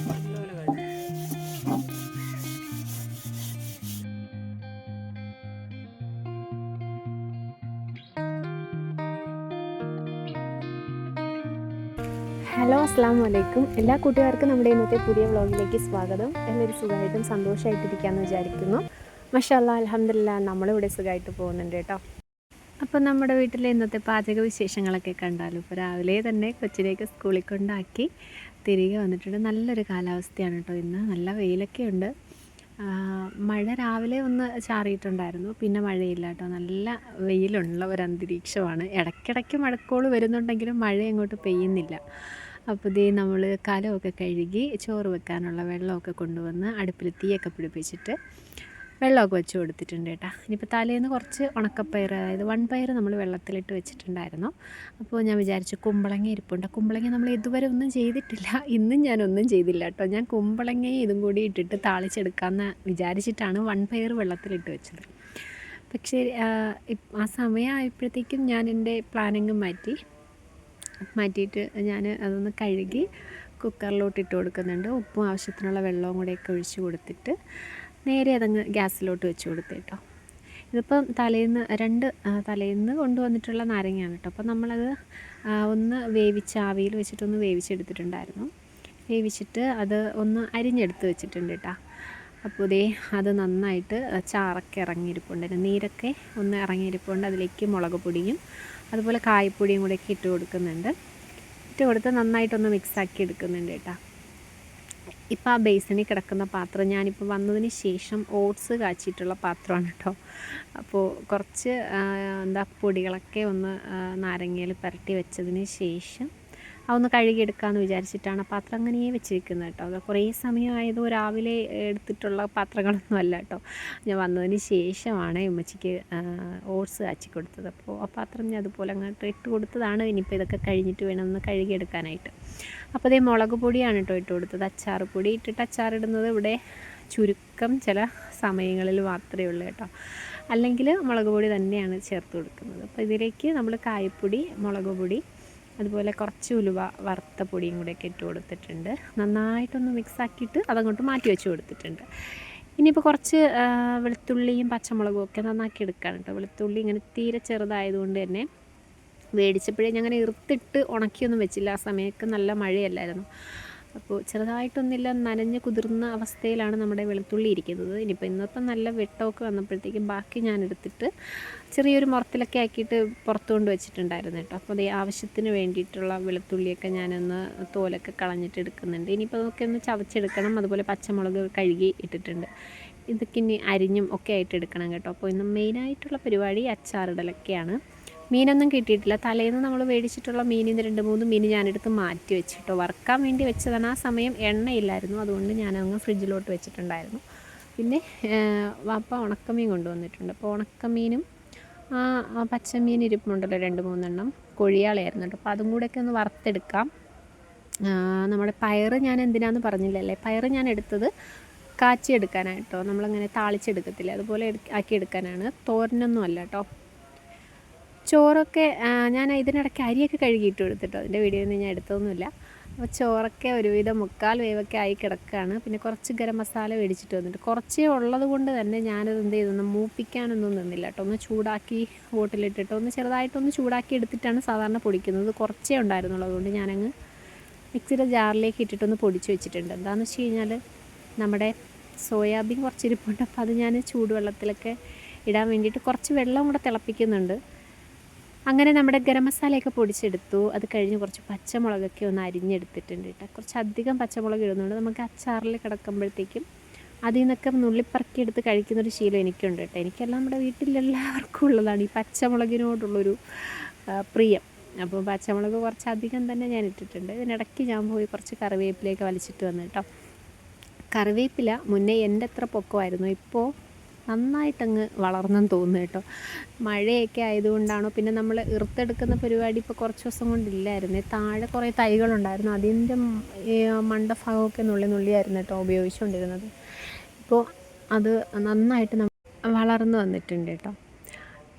Hello അസ്സാം വലൈക്കും എല്ലാ കൂട്ടുകാർക്കും നമ്മുടെ ഇന്നത്തെ പുതിയ വ്ളോഗിലേക്ക് സ്വാഗതം. എല്ലാവരും സുഖമായിട്ടും സന്തോഷമായിട്ടിരിക്കാമെന്ന് വിചാരിക്കുന്നു. മഷാല്ല അലഹമില്ല നമ്മളിവിടെ സുഖമായിട്ട് പോകുന്നുണ്ട് കേട്ടോ. അപ്പോൾ നമ്മുടെ വീട്ടിലെ ഇന്നത്തെ പാചക വിശേഷങ്ങളൊക്കെ കണ്ടാലും ഇപ്പോൾ രാവിലെ തന്നെ കൊച്ചിലേക്ക് സ്കൂളിൽ കൊണ്ടാക്കി തിരികെ വന്നിട്ടുണ്ട്. നല്ലൊരു കാലാവസ്ഥയാണ് കേട്ടോ ഇന്ന്. നല്ല വെയിലൊക്കെ ഉണ്ട്. മഴ രാവിലെ ഒന്ന് ചാറിയിട്ടുണ്ടായിരുന്നു. പിന്നെ മഴയില്ല കേട്ടോ. നല്ല വെയിലുള്ള ഒരു അന്തരീക്ഷമാണ്. ഇടയ്ക്കിടയ്ക്ക് മഴക്കോൾ വരുന്നുണ്ടെങ്കിലും മഴ അങ്ങോട്ട് പെയ്യുന്നില്ല. അപ്പോൾ ഇതേ നമ്മൾ കലമൊക്കെ കഴുകി ചോറ് വെക്കാനുള്ള വെള്ളമൊക്കെ കൊണ്ടുവന്ന് അടുപ്പിൽ തീയൊക്കെ പിടിപ്പിച്ചിട്ട് വെള്ളമൊക്കെ വെച്ച് കൊടുത്തിട്ടുണ്ട് കേട്ടോ. ഇനിയിപ്പോൾ തലേന്ന് കുറച്ച് ഉണക്കപ്പയർ അതായത് വൺ പയർ നമ്മൾ വെള്ളത്തിലിട്ട് വെച്ചിട്ടുണ്ടായിരുന്നു. അപ്പോൾ ഞാൻ വിചാരിച്ചു കുമ്പളങ്ങ ഇരിപ്പുണ്ട്. കുമ്പളങ്ങ നമ്മൾ ഇതുവരെ ഒന്നും ചെയ്തിട്ടില്ല. ഇന്നും ഞാനൊന്നും ചെയ്തില്ല കേട്ടോ. ഞാൻ കുമ്പളങ്ങയും ഇതും കൂടി ഇട്ടിട്ട് താളിച്ചെടുക്കാമെന്ന് വിചാരിച്ചിട്ടാണ് വൺ പയർ വെള്ളത്തിലിട്ട് വെച്ചത്. പക്ഷേ ആ സമയമായപ്പോഴത്തേക്കും ഞാൻ എന്റെ പ്ലാനിങ് മാറ്റി. മാറ്റിയിട്ട് ഞാൻ അതൊന്ന് കഴുകി കുക്കറിലോട്ട് ഇട്ട് കൊടുക്കുന്നുണ്ട്. ഉപ്പും ആവശ്യത്തിനുള്ള വെള്ളവും കൂടെയൊക്കെ ഒഴിച്ച് കൊടുത്തിട്ട്. നേരെ അതങ്ങ് ഗ്യാസിലോട്ട് വെച്ച് കൊടുത്തു കേട്ടോ ഇതിപ്പം തലേന്ന് രണ്ട് തലേന്ന് കൊണ്ടുവന്നിട്ടുള്ള നാരങ്ങയാണ് കേട്ടോ അപ്പോൾ നമ്മളത് ഒന്ന് വേവിച്ച് ആവിയിൽ വെച്ചിട്ടൊന്ന് വേവിച്ചെടുത്തിട്ടുണ്ടായിരുന്നു. വേവിച്ചിട്ട് അത് ഒന്ന് അരിഞ്ഞെടുത്ത് വെച്ചിട്ടുണ്ട് കേട്ടോ അപ്പോൾ ഇതേ അത് നന്നായിട്ട് ചാറൊക്കെ ഇറങ്ങിയിരിപ്പുണ്ട്. നീരൊക്കെ ഒന്ന് ഇറങ്ങിയിരിപ്പുണ്ട്. അതിലേക്ക് മുളക് പൊടിയും അതുപോലെ കായപ്പൊടിയും കൂടെയൊക്കെ ഇട്ട് കൊടുക്കുന്നുണ്ട്. ഇട്ട് കൊടുത്ത് നന്നായിട്ടൊന്ന് മിക്സാക്കി എടുക്കുന്നുണ്ട് കേട്ടോ ഇപ്പോൾ ആ ബേസിനിൽ കിടക്കുന്ന പാത്രം ഞാനിപ്പോൾ വന്നതിന് ശേഷം ഓട്സ് കാച്ചിട്ടുള്ള പാത്രമാണ് കേട്ടോ. അപ്പോൾ കുറച്ച് എന്താ പൊടികളൊക്കെ ഒന്ന് നാരങ്ങയിൽ പുരട്ടി വെച്ചതിന് ശേഷം അതൊന്ന് കഴുകിയെടുക്കാമെന്ന് വിചാരിച്ചിട്ടാണ് പാത്രം അങ്ങനെ വെച്ചിരിക്കുന്നത് കേട്ടോ. അത് കുറേ സമയമായത് രാവിലെ എടുത്തിട്ടുള്ള പാത്രങ്ങളൊന്നും അല്ല കേട്ടോ. ഞാൻ വന്നതിന് ശേഷമാണ് ഉമ്മച്ചിക്ക് ഓട്സ് കാച്ചി കൊടുത്തത്. അപ്പോൾ ആ പാത്രം ഞാൻ അതുപോലെ അങ്ങോട്ട് ഇട്ട് കൊടുത്തതാണ്. ഇനിയിപ്പോൾ ഇതൊക്കെ കഴിഞ്ഞിട്ട് വേണം ഒന്ന് കഴുകിയെടുക്കാനായിട്ട്. അപ്പോൾ ഇതേ മുളക് പൊടിയാണ് കേട്ടോ ഇട്ട് കൊടുത്തത്. അച്ചാർ പൊടി ഇട്ടിട്ട് അച്ചാർ ഇടുന്നത് ഇവിടെ ചുരുക്കം ചില സമയങ്ങളിൽ മാത്രമേ ഉള്ളൂ കേട്ടോ. അല്ലെങ്കിൽ മുളക് പൊടി തന്നെയാണ് ചേർത്ത് കൊടുക്കുന്നത്. അപ്പോൾ ഇതിലേക്ക് നമ്മൾ കായപ്പൊടി മുളക് പൊടി അതുപോലെ കുറച്ച് ഉലുവ വറുത്ത പൊടിയും കൂടെയൊക്കെ ഇട്ട് കൊടുത്തിട്ടുണ്ട്. നന്നായിട്ടൊന്ന് മിക്സാക്കിയിട്ട് അതങ്ങോട്ട് മാറ്റി വെച്ച് കൊടുത്തിട്ടുണ്ട്. ഇനിയിപ്പോൾ കുറച്ച് വെളുത്തുള്ളിയും പച്ചമുളകും ഒക്കെ നന്നാക്കി എടുക്കുകയാണ് കേട്ടോ വെളുത്തുള്ളി ഇങ്ങനെ തീരെ ചെറുതായതുകൊണ്ട് തന്നെ മേടിച്ചപ്പോഴേ ഞാൻ അങ്ങനെ ഇറുത്തിട്ട് ഉണക്കിയൊന്നും വെച്ചില്ല. ആ സമയത്ത് നല്ല മഴയല്ലായിരുന്നു. അപ്പോൾ ചെറുതായിട്ടൊന്നില്ല നനഞ്ഞ് കുതിർന്ന അവസ്ഥയിലാണ് നമ്മുടെ വെളുത്തുള്ളി ഇരിക്കുന്നത്. ഇനിയിപ്പോൾ ഇന്നത്തെ നല്ല വെട്ടമൊക്കെ വന്നപ്പോഴത്തേക്കും ബാക്കി ഞാൻ എടുത്തിട്ട് ചെറിയൊരു മുറത്തിലൊക്കെ ആക്കിയിട്ട് പുറത്തു കൊണ്ട് വെച്ചിട്ടുണ്ടായിരുന്നു കേട്ടോ. അപ്പോൾ അതേ ആവശ്യത്തിന് വേണ്ടിയിട്ടുള്ള വെളുത്തുള്ളിയൊക്കെ ഞാനൊന്ന് തോലൊക്കെ കളഞ്ഞിട്ട് എടുക്കുന്നുണ്ട്. ഇനിയിപ്പോൾ അതൊക്കെ ഒന്ന് ചവച്ചെടുക്കണം അതുപോലെ പച്ചമുളക് കഴുകി ഇട്ടിട്ടുണ്ട്. ഇതൊക്കെ ഇനി അരിഞ്ഞും ഒക്കെ ആയിട്ട് എടുക്കണം കേട്ടോ. അപ്പോൾ ഇന്ന് മെയിനായിട്ടുള്ള പരിപാടി അച്ചാറിടലൊക്കെയാണ്. മീനൊന്നും കിട്ടിയിട്ടില്ല. തലേന്ന് നമ്മൾ മേടിച്ചിട്ടുള്ള മീനിൽ നിന്ന് രണ്ട് മൂന്ന് മീൻ ഞാനെടുത്ത് മാറ്റി വെച്ചിട്ടോ. വറുക്കാൻ വേണ്ടി വെച്ചതാണ്. ആ സമയം എണ്ണയില്ലായിരുന്നു. അതുകൊണ്ട് ഞാനങ്ങ് ഫ്രിഡ്ജിലോട്ട് വെച്ചിട്ടുണ്ടായിരുന്നു. പിന്നെ വാപ്പ ഉണക്കമീൻ കൊണ്ടുവന്നിട്ടുണ്ട്. അപ്പോൾ ഉണക്കമീനും ആ പച്ചമീൻ ഇരിപ്പുണ്ടല്ലോ രണ്ട് മൂന്നെണ്ണം. കൊഴിയാളയായിരുന്നു കേട്ടോ. അപ്പോൾ അതും കൂടെയൊക്കെ ഒന്ന് വറുത്തെടുക്കാം. നമ്മുടെ പയറ് ഞാൻ എന്തിനാന്ന് പറഞ്ഞില്ലല്ലേ? പയറ് ഞാൻ എടുത്തത് കാച്ചിയെടുക്കാനായിട്ടോ. നമ്മളങ്ങനെ താളിച്ചെടുക്കത്തില്ല? അതുപോലെ എടുക്ക- ആക്കി എടുക്കാനാണ് തോരനൊന്നും അല്ല കേട്ടോ. ചോറൊക്കെ ഞാൻ ഇതിനിടയ്ക്ക് അരിയൊക്കെ കഴുകിയിട്ട് എടുത്തിട്ടോ അതിന്റെ വീഡിയോ ഒന്നും ഞാൻ എടുത്തൊന്നുമില്ല. അപ്പോൾ ചോറൊക്കെ ഒരുവിധം മുക്കാൽ വേവൊക്കെ ആയി കിടക്കുകയാണ് പിന്നെ കുറച്ച് ഗരം മസാല മേടിച്ചിട്ട് വന്നിട്ട് കുറച്ചേ ഉള്ളത് കൊണ്ട് തന്നെ ഞാനത് എന്ത് ചെയ്തൊന്ന് മൂപ്പിക്കാനൊന്നും നിന്നില്ല കേട്ടോ. ഒന്ന് ചൂടാക്കി ബോട്ടിലിട്ടിട്ട് ഒന്ന് ചെറുതായിട്ടൊന്ന് ചൂടാക്കി എടുത്തിട്ടാണ് സാധാരണ പൊടിക്കുന്നത്. കുറച്ചേ ഉണ്ടായിരുന്നുള്ളൂ. അതുകൊണ്ട് ഞാനങ്ങ് മിക്സിയുടെ ജാറിലേക്ക് ഇട്ടിട്ടൊന്ന് പൊടിച്ച് വെച്ചിട്ടുണ്ട്. എന്താണെന്ന് വെച്ച് കഴിഞ്ഞാൽ നമ്മുടെ സോയാബീൻ കുറച്ചിരിപ്പുണ്ട് അപ്പോൾ അത് ഞാൻ ചൂടുവെള്ളത്തിലൊക്കെ ഇടാൻ വേണ്ടിയിട്ട് കുറച്ച് വെള്ളം കൂടെ തിളപ്പിക്കുന്നുണ്ട്. അങ്ങനെ നമ്മുടെ ഗരം മസാലയൊക്കെ പൊടിച്ചെടുത്തു. അത് കഴിഞ്ഞ് കുറച്ച് പച്ചമുളകൊക്കെ ഒന്ന് അരിഞ്ഞെടുത്തിട്ടുണ്ട് കേട്ടോ. കുറച്ച് അധികം പച്ചമുളക് ഇടുന്നുണ്ട്. നമുക്ക് അച്ചാറിൽ കിടക്കുമ്പോഴത്തേക്കും അതിൽ നിന്നൊക്കെ നുള്ളിപ്പറക്കിയെടുത്ത് കഴിക്കുന്നൊരു ശീലം എനിക്കുണ്ട് കേട്ടോ. എനിക്കെല്ലാം നമ്മുടെ വീട്ടിലെല്ലാവർക്കും ഉള്ളതാണ് ഈ പച്ചമുളകിനോടുള്ളൊരു പ്രിയം. അപ്പോൾ പച്ചമുളക് കുറച്ച് അധികം തന്നെ ഞാൻ ഇട്ടിട്ടുണ്ട്. ഇതിനിടയ്ക്ക് ഞാൻ പോയി കുറച്ച് കറിവേപ്പിലേക്ക് വലിച്ചിട്ട് വന്നു കേട്ടോ. കറിവേപ്പില മുന്നേ എന്റെ അത്ര പൊക്കമായിരുന്നു. ഇപ്പോൾ നന്നായിട്ടങ്ങ് വളർന്നെന്ന് തോന്നുന്നു കേട്ടോ. മഴയൊക്കെ ആയതുകൊണ്ടാണോ? പിന്നെ നമ്മൾ ഇറുത്തെടുക്കുന്ന പരിപാടി ഇപ്പോൾ കുറച്ച് ദിവസം കൊണ്ടില്ലായിരുന്നേ താഴെ കുറേ തൈകളുണ്ടായിരുന്നു. അതിന്റെ മണ്ടഭാഗമൊക്കെ നുള്ളി നുള്ളിയായിരുന്നു കേട്ടോ ഉപയോഗിച്ചുകൊണ്ടിരുന്നത്. ഇപ്പോൾ അത് നന്നായിട്ട് വളർന്നു വന്നിട്ടുണ്ട് കേട്ടോ.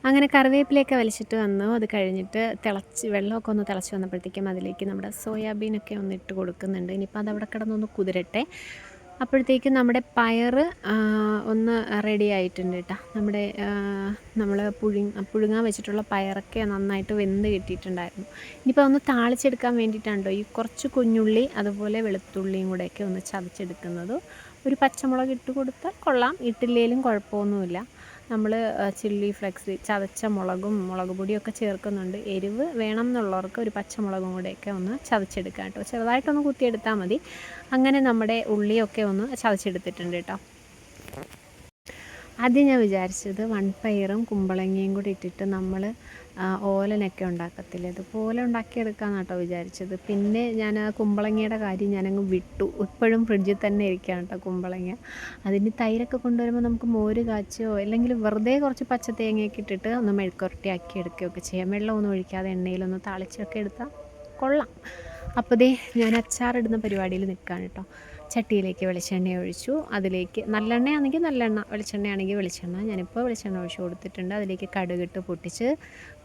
അങ്ങനെ കറിവേപ്പിലയൊക്കെ വലിച്ചിട്ട് വന്നു. അത് കഴിഞ്ഞിട്ട് തിളച്ച് വെള്ളമൊക്കെ ഒന്ന് തിളച്ച് വന്നപ്പോഴത്തേക്കും അതിലേക്ക് നമ്മുടെ സോയാബീനൊക്കെ ഒന്ന് ഇട്ട് കൊടുക്കുന്നുണ്ട്. ഇനിയിപ്പോൾ അതവിടെ കിടന്നൊന്ന് കുതിരട്ടെ. അപ്പോഴത്തേക്കും നമ്മുടെ പയർ ഒന്ന് റെഡി ആയിട്ടുണ്ട് കേട്ടോ നമ്മുടെ നമ്മൾ പുഴുങ്ങ പുഴുങ്ങാൻ വെച്ചിട്ടുള്ള പയറൊക്കെ നന്നായിട്ട് വെന്ത് കിട്ടിയിട്ടുണ്ടായിരുന്നു. ഇനിയിപ്പോൾ ഒന്ന് താളിച്ചെടുക്കാൻ വേണ്ടിയിട്ടാണ് ഈ കുറച്ച് കുഞ്ഞുള്ളി അതുപോലെ വെളുത്തുള്ളിയും കൂടെയൊക്കെ ഒന്ന് ചതച്ചെടുക്കുന്നത്. ഒരു പച്ചമുളക് ഇട്ട് കൊടുത്താൽ കൊള്ളാം. ഇട്ടില്ലെങ്കിലും കുഴപ്പമൊന്നുമില്ല. നമ്മൾ ചില്ലി ഫ്ലെക്സ് ചതച്ച മുളകും മുളക് പൊടിയൊക്കെ ചേർക്കുന്നുണ്ട്. എരിവ് വേണം എന്നുള്ളവർക്ക് ഒരു പച്ചമുളകും കൂടെയൊക്കെ ഒന്ന് ചതച്ചെടുക്കാം കേട്ടോ. ചെറുതായിട്ടൊന്ന് കുത്തിയെടുത്താൽ മതി. അങ്ങനെ നമ്മുടെ ഉള്ളിയൊക്കെ ഒന്ന് ചതച്ചെടുത്തിട്ടുണ്ട് കേട്ടോ. ആദ്യം ഞാൻ വിചാരിച്ചത് വൺപയറും കുമ്പളങ്ങയും കൂടി ഇട്ടിട്ട് നമ്മൾ ഓലനൊക്കെ ഉണ്ടാക്കത്തില്ലേ? അതുപോലെ ഉണ്ടാക്കിയെടുക്കാമെന്ന് കേട്ടോ വിചാരിച്ചത്. പിന്നെ ഞാൻ ആ കുമ്പളങ്ങയുടെ കാര്യം ഞാനങ്ങ് വിട്ടു. ഇപ്പോഴും ഫ്രിഡ്ജിൽ തന്നെ ഇരിക്കുകയാണ് കേട്ടോ കുമ്പളങ്ങ. അതിന് തൈരൊക്കെ കൊണ്ടുവരുമ്പോൾ നമുക്ക് മോര് കാച്ചോ അല്ലെങ്കിൽ വെറുതെ കുറച്ച് പച്ച തേങ്ങയൊക്കെ ഇട്ടിട്ട് ഒന്ന് മെഴുക്കുരട്ടിയാക്കി എടുക്കുകയൊക്കെ ചെയ്യാം. വെള്ളമൊന്നും ഒഴിക്കാതെ എണ്ണയിലൊന്ന് താളിച്ചൊക്കെ എടുത്താൽ കൊള്ളാം. അപ്പോൾ ദേ ഞാൻ അച്ചാറിടുന്ന പരിപാടിയിൽ നിൽക്കുകയാണ് കേട്ടോ ചട്ടിയിലേക്ക് വെളിച്ചെണ്ണ ഒഴിച്ചു. അതിലേക്ക് നല്ലെണ്ണയാണെങ്കിൽ നല്ലെണ്ണ വെളിച്ചെണ്ണയാണെങ്കിൽ വെളിച്ചെണ്ണ. ഞാനിപ്പോൾ വെളിച്ചെണ്ണ ഒഴിച്ച് കൊടുത്തിട്ടുണ്ട്. അതിലേക്ക് കടുകിട്ട് പൊട്ടിച്ച്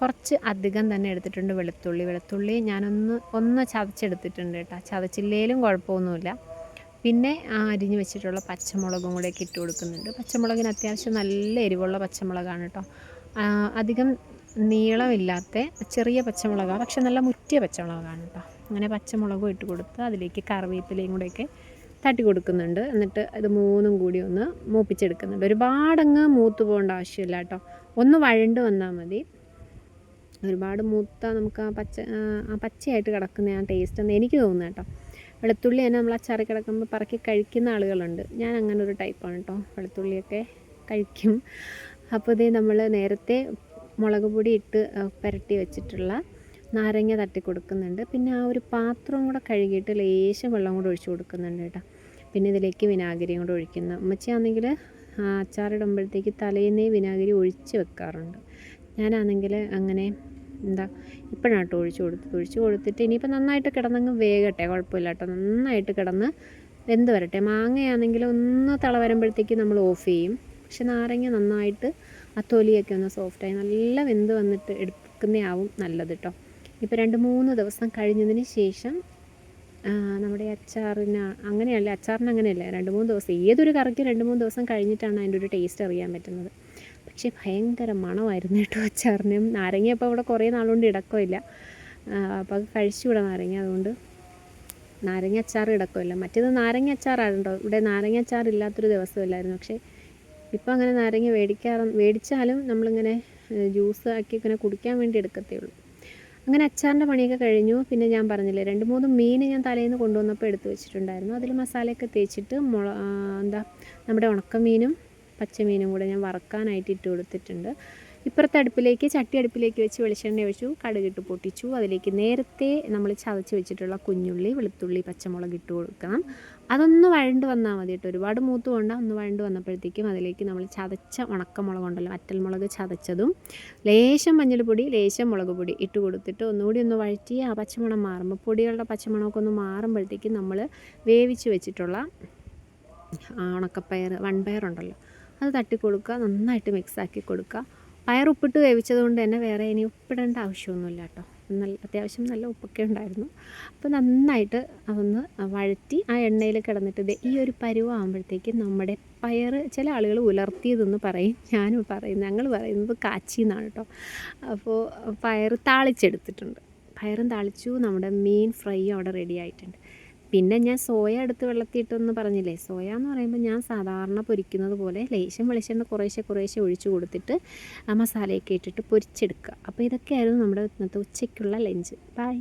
കുറച്ച് അധികം തന്നെ എടുത്തിട്ടുണ്ട് വെളുത്തുള്ളി. വെളുത്തുള്ളി ഞാനൊന്ന് ഒന്ന് ചതച്ചെടുത്തിട്ടുണ്ട് കേട്ടോ. ചതച്ചില്ലേലും കുഴപ്പമൊന്നുമില്ല. പിന്നെ ആ അരിഞ്ഞ് വെച്ചിട്ടുള്ള പച്ചമുളകും കൂടെ ഇട്ട് കൊടുക്കുന്നുണ്ട്. പച്ചമുളകിന് അത്യാവശ്യം നല്ല എരിവുള്ള പച്ചമുളകാണ് കേട്ടോ. അധികം നീളമില്ലാത്ത ചെറിയ പച്ചമുളകാണ് പക്ഷെ നല്ല മുറ്റിയ പച്ചമുളകാണ് കേട്ടോ. അങ്ങനെ പച്ചമുളകും ഇട്ട് കൊടുത്ത് അതിലേക്ക് കറിവേപ്പിലയും കൂടെയൊക്കെ തട്ടി കൊടുക്കുന്നുണ്ട്. എന്നിട്ട് ഇത് മൂന്നും കൂടി ഒന്ന് മൂപ്പിച്ചെടുക്കുന്നുണ്ട്. ഒരുപാടങ്ങ് മൂത്ത് പോകേണ്ട ആവശ്യമില്ല കേട്ടോ. ഒന്ന് വഴണ്ട് വന്നാൽ മതി. ഒരുപാട് മൂത്ത നമുക്ക് ആ പച്ച ആ പച്ചയായിട്ട് കിടക്കുന്ന ആ ടേസ്റ്റ് എന്ന് എനിക്ക് തോന്നുന്നു കേട്ടോ. വെളുത്തുള്ളി തന്നെ നമ്മൾ അച്ചാറി കിടക്കുമ്പോൾ പറക്കി കഴിക്കുന്ന ആളുകളുണ്ട്. ഞാൻ അങ്ങനെ ഒരു ടൈപ്പാണ് കേട്ടോ. വെളുത്തുള്ളിയൊക്കെ കഴിക്കും. അപ്പോൾ ഇതേ നമ്മൾ നേരത്തെ മുളക് പൊടി ഇട്ട് പുരട്ടി വെച്ചിട്ടുള്ള നാരങ്ങ തട്ടി കൊടുക്കുന്നുണ്ട്. പിന്നെ ആ ഒരു പാത്രം കൂടെ കഴുകിയിട്ട് ലേശം വെള്ളം കൂടെ ഒഴിച്ചു കൊടുക്കുന്നുണ്ട് കേട്ടോ. പിന്നെ ഇതിലേക്ക് വിനാഗിരിയും കൂടെ ഒഴിക്കുന്നു. ഉമ്മച്ചിയാണെങ്കിൽ അച്ചാറിടുമ്പോഴത്തേക്ക് തലേന്നേ വിനാഗിരി ഒഴിച്ച് വെക്കാറുണ്ട്. ഞാനാണെങ്കിൽ അങ്ങനെ എന്താ ഇപ്പോഴാണ് കേട്ടോ ഒഴിച്ച് കൊടുത്തത്. ഒഴിച്ച് കൊടുത്തിട്ട് ഇനിയിപ്പോൾ നന്നായിട്ട് കിടന്നങ്ങ് വേഗട്ടെ കുഴപ്പമില്ല കേട്ടോ. നന്നായിട്ട് കിടന്ന് വെന്ത് വരട്ടെ. മാങ്ങയാണെങ്കിൽ ഒന്ന് തള വരുമ്പോഴത്തേക്ക് നമ്മൾ ഓഫ് ചെയ്യും. പക്ഷെ നാരങ്ങ നന്നായിട്ട് ആ തൊലിയൊക്കെ ഒന്ന് സോഫ്റ്റായി നല്ല വെന്ത് വന്നിട്ട് എടുക്കുന്നതാവും നല്ലത് കേട്ടോ. ഇപ്പോൾ രണ്ട് മൂന്ന് ദിവസം കഴിഞ്ഞതിന് ശേഷം നമ്മുടെ അച്ചാറിന് അങ്ങനെയല്ല? അച്ചാറിന് അങ്ങനെയല്ല? രണ്ട് മൂന്ന് ദിവസം ഏതൊരു കറിക്ക് രണ്ട് മൂന്ന് ദിവസം കഴിഞ്ഞിട്ടാണ് അതിന്റെ ഒരു ടേസ്റ്റ് അറിയാൻ പറ്റുന്നത്. പക്ഷേ ഭയങ്കര മണമായിരുന്നു കേട്ടോ അച്ചാറിനും. നാരങ്ങ അപ്പോൾ ഇവിടെ കുറേ നാളുകൊണ്ട് ഇടക്കമില്ല. അപ്പോൾ അത് കഴിച്ചുകൂടാ നാരങ്ങ. അതുകൊണ്ട് നാരങ്ങ അച്ചാർ ഇടക്കമില്ല. മറ്റേത് നാരങ്ങ അച്ചാറാണല്ലോ. ഇവിടെ നാരങ്ങ അച്ചാർ ഇല്ലാത്തൊരു ദിവസമില്ലായിരുന്നു. പക്ഷേ ഇപ്പോൾ അങ്ങനെ നാരങ്ങ മേടിക്കാറ് മേടിച്ചാലും നമ്മളിങ്ങനെ ജ്യൂസ് ആക്കി ഇങ്ങനെ കുടിക്കാൻ വേണ്ടി എടുക്കത്തേ ഉള്ളൂ. അങ്ങനെ അച്ചാറിന്റെ പണിയൊക്കെ കഴിഞ്ഞു. പിന്നെ ഞാൻ പറഞ്ഞില്ലേ രണ്ട് മൂന്ന് മീൻ ഞാൻ തലേന്ന് കൊണ്ടുവന്നപ്പോൾ എടുത്തു വെച്ചിട്ടുണ്ടായിരുന്നു. അതിൽ മസാലയൊക്കെ തേച്ചിട്ട് മുള എന്താ നമ്മുടെ ഉണക്കമീനും പച്ചമീനും കൂടെ ഞാൻ വറക്കാനായിട്ട് ഇട്ട് കൊടുത്തിട്ടുണ്ട്. ഇപ്പുറത്തെ അടുപ്പിലേക്ക് ചട്ടി അടുപ്പിലേക്ക് വെച്ച് വെളിച്ചെണ്ണ ഒഴിച്ചു കടുകിട്ട് പൊട്ടിച്ചു. അതിലേക്ക് നേരത്തെ നമ്മൾ ചതച്ച് വെച്ചിട്ടുള്ള കുഞ്ഞുള്ളി വെളുത്തുള്ളി പച്ചമുളക് ഇട്ട് കൊടുക്കണം. അതൊന്ന് വഴണ്ട് വന്നാൽ മതി കേട്ടോ. ഒരുപാട് മൂത്ത് കൊണ്ട് ഒന്ന് വഴണ്ട് വന്നപ്പോഴത്തേക്കും അതിലേക്ക് നമ്മൾ ചതച്ച ഉണ്ടല്ലോ അറ്റൽമുളക് ചതച്ചതും ലേശം മഞ്ഞൾപ്പൊടി ലേശം മുളക് പൊടി ഇട്ട് കൊടുത്തിട്ട് ഒന്നുകൂടി ഒന്ന് വഴറ്റി ആ പച്ചമണം മാറുമ്പോൾ പൊടികളുടെ പച്ചമണമൊക്കെ ഒന്ന് മാറുമ്പോഴത്തേക്കും നമ്മൾ വേവിച്ച് വെച്ചിട്ടുള്ള ഉണക്കപ്പയർ വൺപയറുണ്ടല്ലോ അത് തട്ടി കൊടുക്കുക നന്നായിട്ട് മിക്സാക്കി കൊടുക്കുക. പയർ ഉപ്പിട്ട് വേവിച്ചത് കൊണ്ട് തന്നെ വേറെ ഇനി ഉപ്പിടേണ്ട ആവശ്യമൊന്നുമില്ല കേട്ടോ. നല്ല അത്യാവശ്യം നല്ല ഉപ്പൊക്കെ ഉണ്ടായിരുന്നു. അപ്പോൾ നന്നായിട്ട് അതൊന്ന് വഴറ്റി ആ എണ്ണയിൽ കിടന്നിട്ട് ഈ ഒരു പരുവാകുമ്പോഴത്തേക്ക് നമ്മുടെ പയർ ചില ആളുകൾ ഉലർത്തിയതെന്ന് പറയും. ഞാനും പറയും ഞങ്ങൾ പറയുന്നത് കാച്ചി എന്നാണ് കേട്ടോ അപ്പോൾ പയർ താളിച്ചെടുത്തിട്ടുണ്ട്. പയറും താളിച്ചു നമ്മുടെ മീൻ ഫ്രൈ അവിടെ റെഡി ആയിട്ടുണ്ട്. പിന്നെ ഞാൻ സോയ എടുത്ത് വെള്ളത്തിയിട്ടെന്ന് പറഞ്ഞില്ലേ? സോയ എന്ന് പറയുമ്പോൾ ഞാൻ സാധാരണ പൊരിക്കുന്നത് പോലെ ലേശം വെളിച്ചെണ്ണ കുറേശ്ശെ കുറേശ്ശെ ഒഴിച്ചു കൊടുത്തിട്ട് ആ മസാലയൊക്കെ ഇട്ടിട്ട് പൊരിച്ചെടുക്കുക. അപ്പോൾ ഇതൊക്കെയായിരുന്നു നമ്മുടെ ഇന്നത്തെ ഉച്ചയ്ക്കുള്ള ലഞ്ച്. ബൈ